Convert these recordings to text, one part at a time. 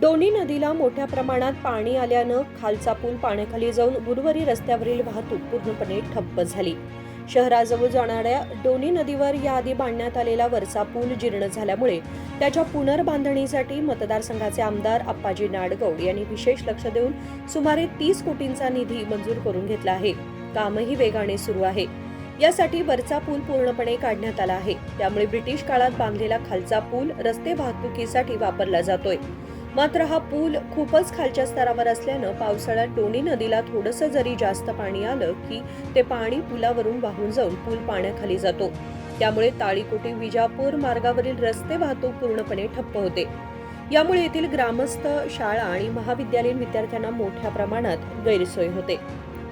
Downey नदीला मोठ्या प्रमाणात पाणी आल्यानं खालचा पूल पाण्याखाली जाऊन गुरुवारी रस्त्यावरील वाहतूक पूर्णपणे ठप्प झाली. शहराजवळ जाणाऱ्या डोनी नदीवर याआधी बांधण्यात आलेला वरचा पूल जीर्ण झाल्यामुळे त्याच्या पुनर्बांधणीसाठी मतदारसंघाचे आमदार अप्पाजी नाडगौड यांनी विशेष लक्ष देऊन सुमारे तीस कोटींचा निधी मंजूर करून घेतला आहे. कामही वेगाने सुरू आहे. यासाठी वरचा पूल पूर्णपणे काढण्यात आला आहे. त्यामुळे ब्रिटिश काळात बांधलेला खालचा पूल रस्ते वाहतुकीसाठी वापरला जातोय. मात्र हा पूल खूपच खालच्या स्तरावर असल्यानं पावसाळ्यात डोणी नदीला थोडंसं जरी जास्त पाणी आलं की ते पाणी पुलावरून वाहून जाऊन पूल पाण्याखाली जातो. त्यामुळे ताळीकोटी विजापूर मार्गावरील रस्ते वाहतूक पूर्णपणे ठप्प होते. यामुळे येथील ग्रामस्थ शाळा आणि महाविद्यालयीन विद्यार्थ्यांना मोठ्या प्रमाणात गैरसोय होते.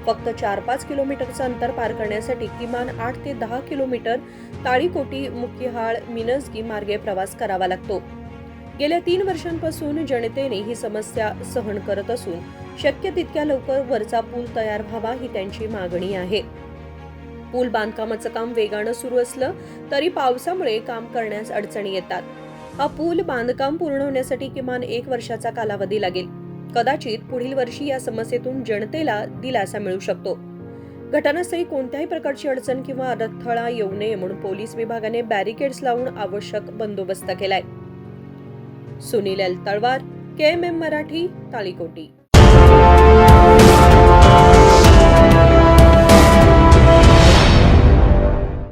फक्त चार पाच किलोमीटरचं अंतर पार करण्यासाठी किमान आठ ते दहा किलोमीटर ताळीकोटी मुक्कीहाळ मिनसगी मार्गे प्रवास करावा लागतो. गेल्या तीन वर्षांपासून जनतेने ही समस्या सहन करत असून शक्य तितक्या लवकर वरचा पूल तयार व्हावा ही त्यांची मागणी आहे. पूल बांधकामाचं काम वेगानं सुरू असलं तरी पावसामुळे काम करण्यास अडचणी येतात. हा पूल बांधकाम पूर्ण होण्यासाठी किमान एक वर्षाचा कालावधी लागेल. कदाचित पुढील वर्षी या समस्येतून जनतेला दिलासा मिळू शकतो. घटनास्थळी कोणत्याही प्रकारची अडचण किंवा अडथळा येऊ नये म्हणून पोलीस विभागाने बॅरिकेड्स लावून आवश्यक बंदोबस्त केलाय. Sunil L Talwar K M M Marathi Talikoti